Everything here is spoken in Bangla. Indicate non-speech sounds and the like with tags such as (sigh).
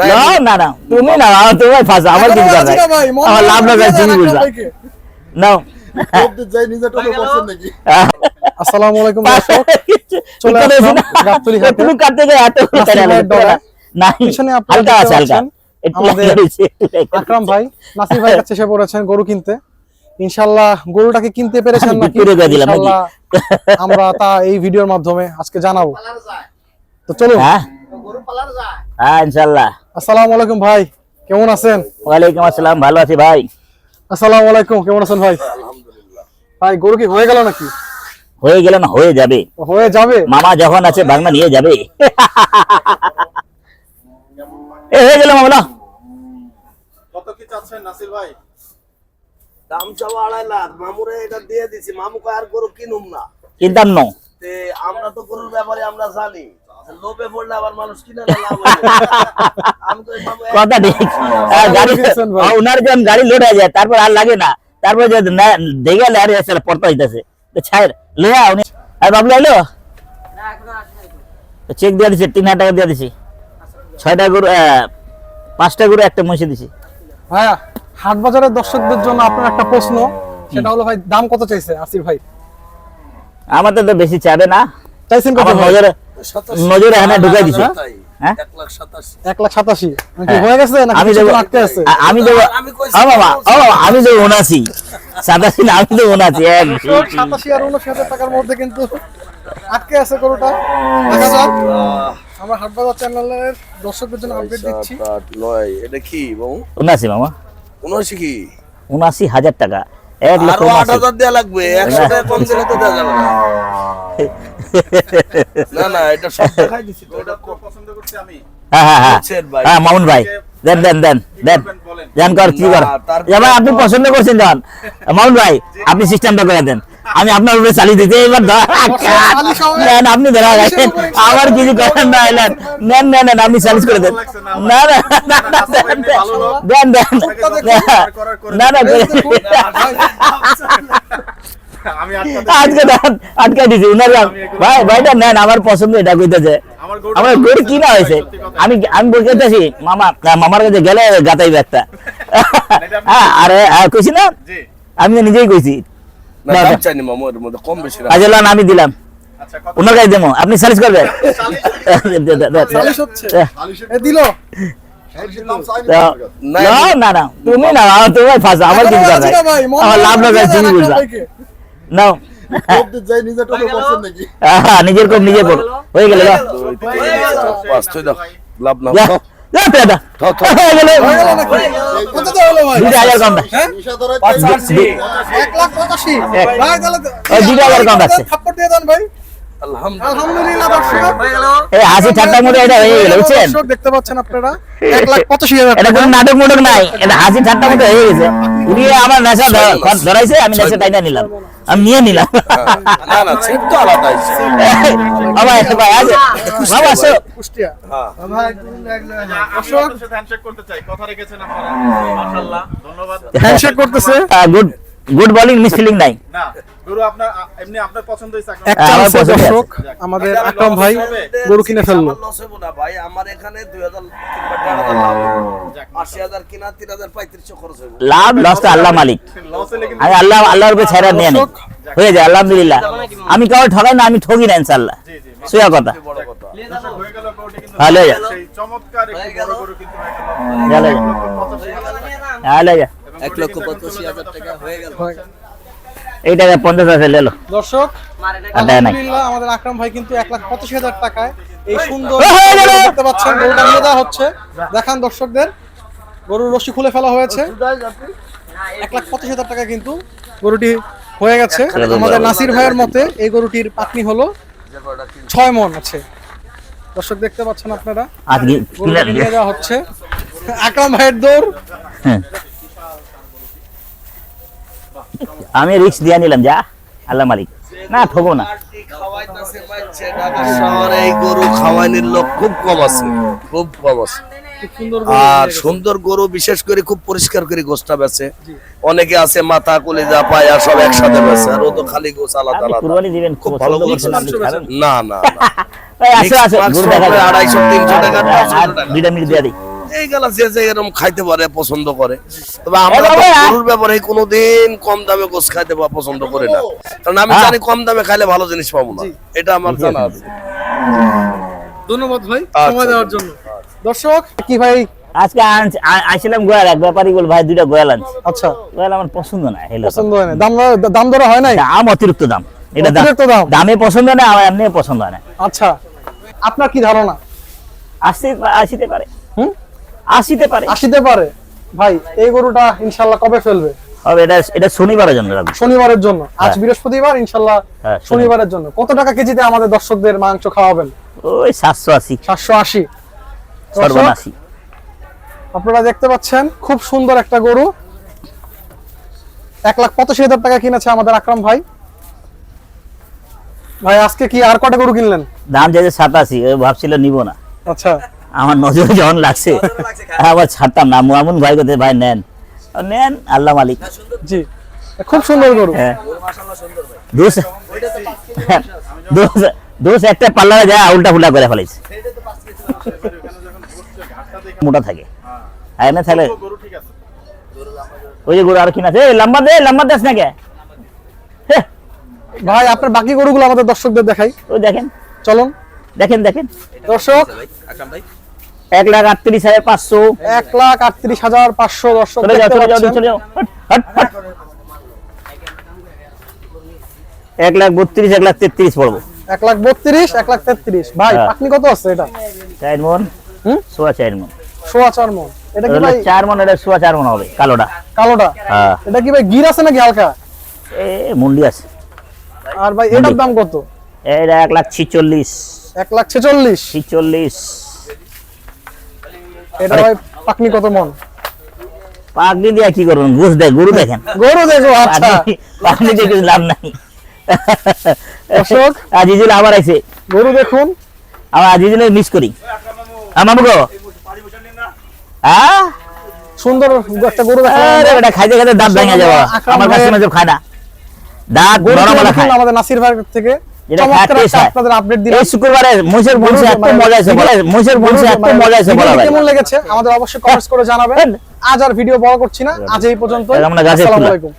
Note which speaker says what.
Speaker 1: না
Speaker 2: না তুমি না তোমার ফাঁসা আমার কিছু নাই। আমার লাভ তুমি বুঝলা। নাও (laughs)
Speaker 3: আসসালামু আলাইকুম দর্শক। (laughs) চলে
Speaker 2: চলে
Speaker 3: আসলাম
Speaker 2: আসলাম।
Speaker 3: হাটে।
Speaker 2: তুমি কাটতে গিয়ে এত
Speaker 3: নাসির ভাইয়ের ডগা।
Speaker 2: নাই
Speaker 3: পিছনে
Speaker 2: হালকা আছে হালকা।
Speaker 3: আমাদের
Speaker 2: লাগা রয়েছে, একটু লাগা
Speaker 3: আকরাম ভাই নাসির ভাই কাছে এসে পড়েছেন গরু কিনতে। ইনশাল্লাহ গরুটাকে কিনতে পেরেছেন নাকি? আমরা তা এই ভিডিওর মাধ্যমে আজকে জানাব। তো চলুন।
Speaker 2: হ্যাঁ
Speaker 3: আসসালামু আলাইকুম ভাই কেমন আছেন?
Speaker 2: ওয়ালাইকুম আসসালাম ভালো আছি ভাই।
Speaker 3: আসসালামু আলাইকুম কেমন আছেন ভাই? ভাই গরু কি হয়ে গেল নাকি?
Speaker 2: হয়ে গেল না হয়ে যাবে।
Speaker 3: হয়ে যাবে?
Speaker 2: মামা যখন আছে বাংলা নিয়ে যাবে। এ হয়ে গেল মামলা
Speaker 4: কত কি চাচ্ছেন নাসির ভাই?
Speaker 1: দাম চাওয়া আড়াই লাখ মামুরে এটা দিয়ে দিছি মামু কয় আর গরু কিনুম না।
Speaker 2: কিনতাম ন।
Speaker 1: আমরা তো গরুর ব্যাপারে আমরা জানি। লোভে পড়লে আবার মানুষ কিনে না লাভ (laughs) আমি তো
Speaker 2: কথা ঠিক। গাড়ি
Speaker 3: গেছেন ভাই।
Speaker 2: আহ, ওনার যখন গাড়ি লোড হয়ে যায় তারপর আর লাগে না। তারপর যে দেখে গেলে আরে পড়তে হইতেছে। উনি। আর চেক দিয়ে দিছি তিন হাজার টাকা দিয়ে দিছি। ছয়টা গরু আহ, পাঁচটা গরু একটা মহিষে দিছি।
Speaker 3: ভাইয়া হাট বাজারের দর্শকদের জন্য আপনার একটা প্রশ্ন। সেটা হলো ভাই দাম কত চাইছে আসির ভাই?
Speaker 2: আমাদের তো বেশি চাবে না।
Speaker 3: চাইছেন কত?
Speaker 2: নজরে
Speaker 1: সাতাশি।
Speaker 2: নজরে এখানে ঢুকাই দিছি? হ্যাঁ?
Speaker 1: লাখ
Speaker 3: লাখ নাকি
Speaker 2: হ্যাঁ।
Speaker 3: গেছে? নাকি
Speaker 2: আমি দেবো
Speaker 3: আটকে আছে?
Speaker 2: আ- আমি দেবো
Speaker 1: আমি কইছি
Speaker 2: ও বাবা ও বাবা আমি দেবো উনাশি। সাতাশি না আমি দেবো উনাশি এক
Speaker 3: সাতাশি আর উনআশি হাজার টাকার মধ্যে কিন্তু আটকে আছে গরুটা। দেখা যাক। আমরা হাট বাজার চ্যানেলের দর্শকদের জন্য আপডেট দিচ্ছি।
Speaker 1: সাত, নয়, এটা কি বাবু?
Speaker 2: উনাশি মামা।
Speaker 1: উনআশি কি?
Speaker 2: উনাশি হাজার টাকা। এক লক্ষ
Speaker 1: আট হাজার দেওয়া লাগবে একশো টাকা কম দিলে তো দেওয়া যাবে না। না না এটা সব দেখাই দিছি তো, এটা
Speaker 4: খুব পছন্দ করছি আমি।
Speaker 2: হ্যাঁ হ্যাঁ হ্যাঁ। হ্যাঁ মামুন ভাই। দেন দেন দেন দেন।
Speaker 4: বলেন।
Speaker 2: কর কি কর? এবার আপনি পছন্দ করছেন জান মামুন ভাই আপনি সিস্টেমটা করে দেন। আমি আপনার উপরে চালিয়ে দিতে এবার নেন আপনি ধরা গেছেন। আমার কিছু করেন না এলেন। নেন নেন নেন আপনি চ্যালেঞ্জ করে দেন। না না দেন, দেন, দেন দেন। না না আজকে আটকে দিছি। উনার ভাই ভাইটা নেন আমার পছন্দ এটা কইতেছে।
Speaker 4: আমার গরু-
Speaker 2: আমার গরু কি না হয়েছে আমি আমি বলতেছি মামা মামার কাছে গেলে গাতাইবে একটা হ্যাঁ আরে কইছি না? আমি নিজেই কইছি।
Speaker 1: না,
Speaker 2: লান আমি দিলাম।
Speaker 4: আচ্ছা
Speaker 2: ওনার কাছে দেবো। আপনি সার্চ করবেন?
Speaker 3: চালিশ হচ্ছে। এ দিল।
Speaker 1: না,
Speaker 2: না না না তুমি না তোমার ফাঁসা আমার কিছু আমার লাভ লাগার তুমি নাও। হ্যাঁ, নিজের কম নিজে করো হয়ে গেল।
Speaker 1: লাভ না।
Speaker 2: পেয়ে দাও।
Speaker 1: থাও, থাও।
Speaker 2: হয়ে কম দেয়। এই হাসি ঠাট্টার মধ্যে এটা হয়ে গেল বুঝছেন?
Speaker 3: দেখতে পাচ্ছেন আপনারা? এক লাখ পঁচাশি হাজার
Speaker 2: এটা কোনো নাটক মুটক নাই এটা হাসি ঠাট্টার মধ্যে হয়ে গেছে। উনি আমার নেশা ধরাইছে আমি নেশা তাইটা নিলাম। আমি নিয়ে নিলাম।
Speaker 1: না, না, ছিপ তো আলাদা
Speaker 2: বাবা এসে ভাই আছে? বাবা আসো।
Speaker 3: কুষ্টিয়া।
Speaker 1: হ্যাঁ।
Speaker 4: আমি হ্যান্ডশেক করতে চাই কথা রেখেছেন আপনারা। মাশাআল্লাহ ধন্যবাদ।
Speaker 3: হ্যান্ডশেক করতেছে?
Speaker 2: Good good bowling miss feeling নাই।
Speaker 4: না গরু আপনার আ- এমনি আপনার পছন্দ হয়েছে আপনার?
Speaker 3: এক
Speaker 2: আমার
Speaker 3: চান্সে
Speaker 2: পছন্দ আছে।
Speaker 3: দর্শক আমাদের আকরাম ভাই গরু কিনে ফেলল।
Speaker 1: আমার loss না ভাই, আমার এখানে 2000 কিংবা 1500 লাভ হইবো। 80,000 কিনা, 3500 খরচ হইবো।
Speaker 2: লাভ লস তো আল্লাহ মালিক।
Speaker 4: লস হলে কিন্তু
Speaker 2: আমি আল্লাহ আল্লাহর উপরে ছেড়ে নিয়ে নেই। হয়ে যায় আলহামদুলিল্লাহ। আমি কাউকে ঠকাই না আমি ঠকি না ইনশাল্লাহ সুয়া কথা। যা।
Speaker 4: চমৎকার গরু কিন্তু
Speaker 2: লয়ে যা।
Speaker 4: এক লক্ষ পঁচাশি হাজার টাকা।
Speaker 2: হ্যাঁ
Speaker 1: হাজার গেল।
Speaker 2: এই টাকা পঞ্চাশ আছে লেলো।
Speaker 3: দর্শক
Speaker 2: আর দেয় নাই।
Speaker 3: আলহামদুলিল্লাহ আমাদের আকরাম ভাই কিন্তু এক লাখ পঁচাশি হাজার টাকায় এই সুন্দর। দেখতে পাচ্ছেন গরুটা নিয়ে দেওয়া হচ্ছে। দেখান দর্শকদের গরুর রশি খুলে ফেলা হয়েছে। এক লাখ পঁচিশ হাজার টাকা কিন্তু গরুটি হয়ে গেছে। আমাদের নাসির ভাইয়ের মতে এই গরুটির পাতনি হলো ছয় মন আছে। দর্শক দেখতে পাচ্ছেন আপনারা।
Speaker 2: আজকে
Speaker 3: নিয়ে যাওয়া হচ্ছে। আকরাম ভাইয়ের দৌড়।
Speaker 2: হ্যাঁ। আমি রিক্স দিয়ে নিলাম যা। আল্লাহ মালিক। না ঠকবো না।
Speaker 1: পার্টি খাওয়াইতাছে বাচ্চা, ঢাকা শহরে এই গরু খাওয়াইনির লোক খুব কম আছে খুব কম আছে। আর সুন্দর গরু বিশেষ করে খুব পরিষ্কার করে গোসটা বেছে। অনেকে আছে মাথা কলিজা পায়া সব একসাথে বেছে আর ও তো খালি গোস আলাদা আলাদা। খুব ভালো না না। (laughs) আড়াইশো, তিনশো টাকা, যে যে এরকম খাইতে পারে পছন্দ করে। তবে আমরা! গরুর ব্যাপারে কোনোদিন কম দামে গোস খাইতে পছন্দ করি না। কারণ আমি
Speaker 2: হ্যাঁ।
Speaker 1: জানি কম দামে খাইলে ভালো জিনিস পাবো না। এটা আমার জানা আছে।
Speaker 3: ধন্যবাদ ভাই
Speaker 1: আচ্ছা।
Speaker 3: সময় দেওয়ার জন্য। দর্শক কি ভাই?
Speaker 2: আজকে আইছিলাম গোয়াল এক ব্যাপারই বল ভাই দুইটা গোয়াল আনছি।
Speaker 3: আচ্ছা।
Speaker 2: গোয়াল আমার পছন্দ না
Speaker 3: পছন্দ হয় না। দাম দাম দর হয় নাই?
Speaker 2: দাম অতিরিক্ত দাম। এটা
Speaker 3: অতিরিক্ত দাম?
Speaker 2: দামে পছন্দ না আমার এমনি পছন্দ না।
Speaker 3: আচ্ছা। আপনার কি ধারণা?
Speaker 2: আসতে আসিতে পারে।
Speaker 3: হুম?
Speaker 2: আসিতে পারে।
Speaker 3: আসিতে পারে। ভাই এই গরুটা ইনশাল্লাহ কবে ফেলবে?
Speaker 2: এটা এটা শনিবারের জন্য
Speaker 3: শনিবারের জন্য। আজ। বৃহস্পতিবার ইনশাল্লাহ শনিবারের জন্য। কত টাকা কেজিতে আমাদের দর্শকদের মাংস খাওয়াবেন?
Speaker 2: ওই সাতশো আশি।
Speaker 3: সাতশো আশি।
Speaker 2: সর্বনাশি।
Speaker 3: আপনারা দেখতে পাচ্ছেন খুব সুন্দর একটা গরু। এক লাখ পঁচাশি হাজার টাকা কিনেছে আমাদের আকরাম ভাই। ভাই আজকে কি আর কটা গরু কিনলেন?
Speaker 2: দাম যেতে সাতাশি ভাবছিল নিব না।
Speaker 3: আচ্ছা।
Speaker 2: আমার নজরে যখন লাগছে। আবার ছাড়তাম না মামুন ভাই কোথায় ভাই নেন। নেন আল্লাহ মালিক।
Speaker 3: জি খুব সুন্দর গরু।
Speaker 2: হ্যাঁ। দোষ দোষ দোষ একটা পাল্লারে যায় উল্টা ফুল্টা করে ফেলেছে মোটা থাকে। আর এমনি থাকলে
Speaker 4: গরু ঠিক আছে।
Speaker 2: ওই যে গরু আর কিনা আছে লম্বা দে লম্বা দেশ না কে হে,
Speaker 3: ভাই আপনার বাকি গরুগুলো আমাদের দর্শকদের দেখাই।
Speaker 2: ওই দেখেন।
Speaker 3: চলুন।
Speaker 2: দেখেন দেখেন।
Speaker 3: দর্শক।
Speaker 2: এক লাখ আটত্রিশ হাজার পাঁচশো।
Speaker 3: এক লাখ আটত্রিশ হাজার পাঁচশো দর্শক।
Speaker 2: এক লাখ বত্রিশ এক লাখ তেত্রিশ পড়ব।
Speaker 3: এক লাখ বত্রিশ এক লাখ তেত্রিশ। ভাই
Speaker 2: হ্যাঁ।
Speaker 3: আপনি কত আছে এটা?
Speaker 2: চার মন
Speaker 3: হুম?
Speaker 2: সোয়া চার মন
Speaker 3: সোয়া চার মন এটা কি ভাই?
Speaker 2: চার মন এটা সোয়া চার মন হবে কালোটা।
Speaker 3: কালোটা?
Speaker 2: হ্যাঁ।
Speaker 3: এটা কি ভাই গির আছে নাকি হালকা?
Speaker 2: এ মুন্ডি আছে।
Speaker 3: আর ভাই এটার দাম কত?
Speaker 2: এটা এক লাখ ছিচল্লিশ।
Speaker 3: এক লাখ ছেচল্লিশ।
Speaker 2: ছিচল্লিশ।
Speaker 3: এটা ভাই পাকনি কত মন?
Speaker 2: দিয়ে কি করবেন? দেয় গরু দেখেন।
Speaker 3: গরু দেখো আচ্ছা।
Speaker 2: পাগড়ি দিয়ে কিছু লাভ নাই।
Speaker 3: অশোক।
Speaker 2: আজিজুল আবার আইছে।
Speaker 3: গরু দেখুন।
Speaker 2: আমার আজিজুলের মিস করি। আমার গো। হ্যাঁ?
Speaker 3: সুন্দর একটা গরু
Speaker 2: আরে বেটা খাইতে খাইতে দাঁত ভেঙে আমার কাছে সব খায় না দাঁত
Speaker 3: গরু আমাদের নাসির ভাই থেকে।
Speaker 2: যেটা।
Speaker 3: আপনাদের আপডেট দিলাম।
Speaker 2: এই শুক্রবারে মহিষের বংশে
Speaker 3: গরু
Speaker 2: এত মজা আছে বলা মহিষের বংশে এত মজা আছে বলা
Speaker 3: কেমন লেগেছে? আমাদের অবশ্যই কমেন্টস করে জানাবেন। আজ আর ভিডিও বড় করছি না। আজ এই পর্যন্ত
Speaker 2: আমরা
Speaker 3: আসসালামু আলাইকুম।